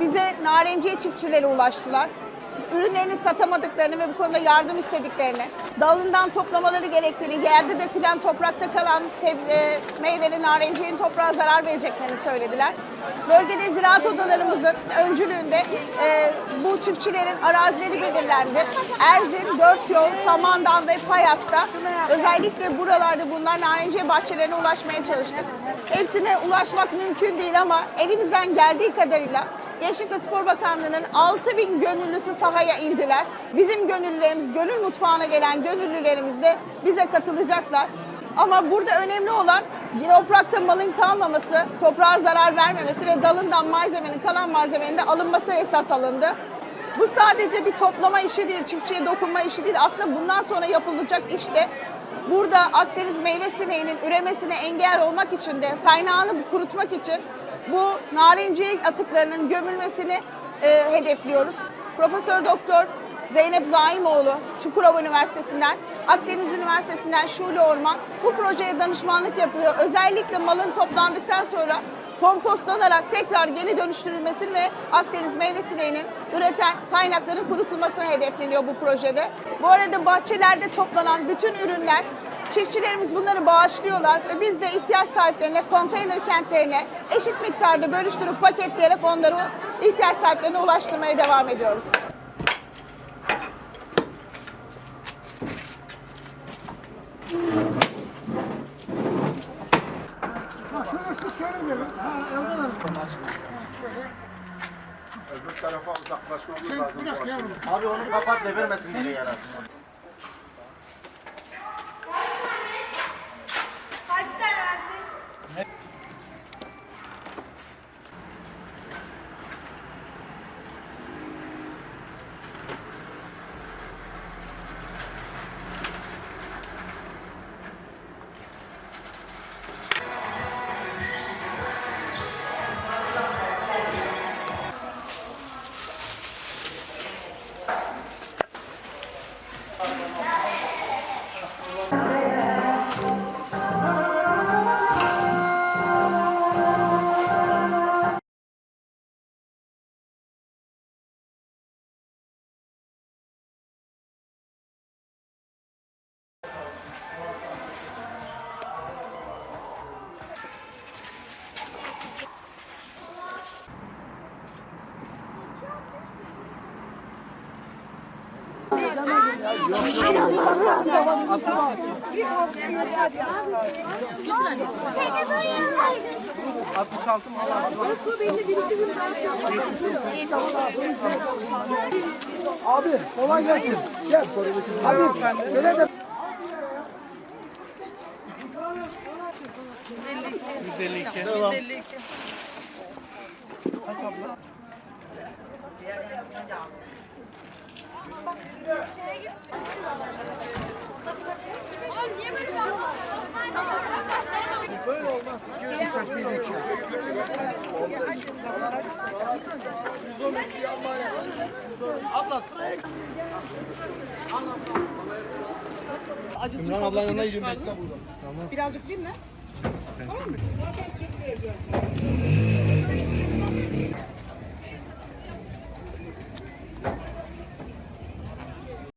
Bize narenciye çiftçileri ulaştılar. Ürünlerini satamadıklarını ve bu konuda yardım istediklerini, dalından toplamaları gerektiğini, yerde dökülen toprakta kalan sebze, meyveli narenciyenin toprağa zarar vereceklerini söylediler. Bölgede ziraat odalarımızın öncülüğünde e, bu çiftçilerin arazileri belirlendi. Erzin, Dört Yol, Samandan ve Payas'ta özellikle buralarda bulunan narenciye bahçelerine ulaşmaya çalıştık. Hepsine ulaşmak mümkün değil ama elimizden geldiği kadarıyla Gençlik Spor Bakanlığı'nın 6 bin gönüllüsü sahaya indiler. Bizim gönüllülerimiz, gönül mutfağına gelen gönüllülerimiz de bize katılacaklar. Ama burada önemli olan toprakta malın kalmaması, toprağa zarar vermemesi ve dalından malzemenin, kalan malzemenin de alınması esas alındı. Bu sadece bir toplama işi değil, çiftçiye dokunma işi değil. Aslında bundan sonra yapılacak iş de burada Akdeniz meyve sineğinin üremesine engel olmak için de kaynağını kurutmak için bu narenciye atıklarının gömülmesini e, hedefliyoruz. Profesör Doktor Zeynep Zaimoğlu Çukurova Üniversitesi'nden, Akdeniz Üniversitesi'nden Şule Orman bu projeye danışmanlık yapıyor. Özellikle malın toplandıktan sonra kompostlanarak tekrar geri dönüştürülmesini ve Akdeniz meyve sineğinin üreten kaynakların kurutulmasını hedefleniyor bu projede. Bu arada bahçelerde toplanan bütün ürünler Çiftçilerimiz bunları bağışlıyorlar ve biz de ihtiyaç sahiplerine, konteyner kentlerine eşit miktarda bölüştürüp paketleyerek onları ihtiyaç sahiplerine ulaştırmaya devam ediyoruz. Şurası şöyle verin. Ha, elden alın. Öbür tarafa uzaklaşmamız Sen lazım. bırak yavrum. Abi onu kapat devirmesin diye yarasın. Seni duyuyorlar. 66 mı Allah Abi kolay gelsin. Şey, hadi söyle de. 152. Kaç abla? Böyle olmaz. Saç bir iki. Acısını ablanın yanına gidiyorum bekle Birazcık değil mi? burada.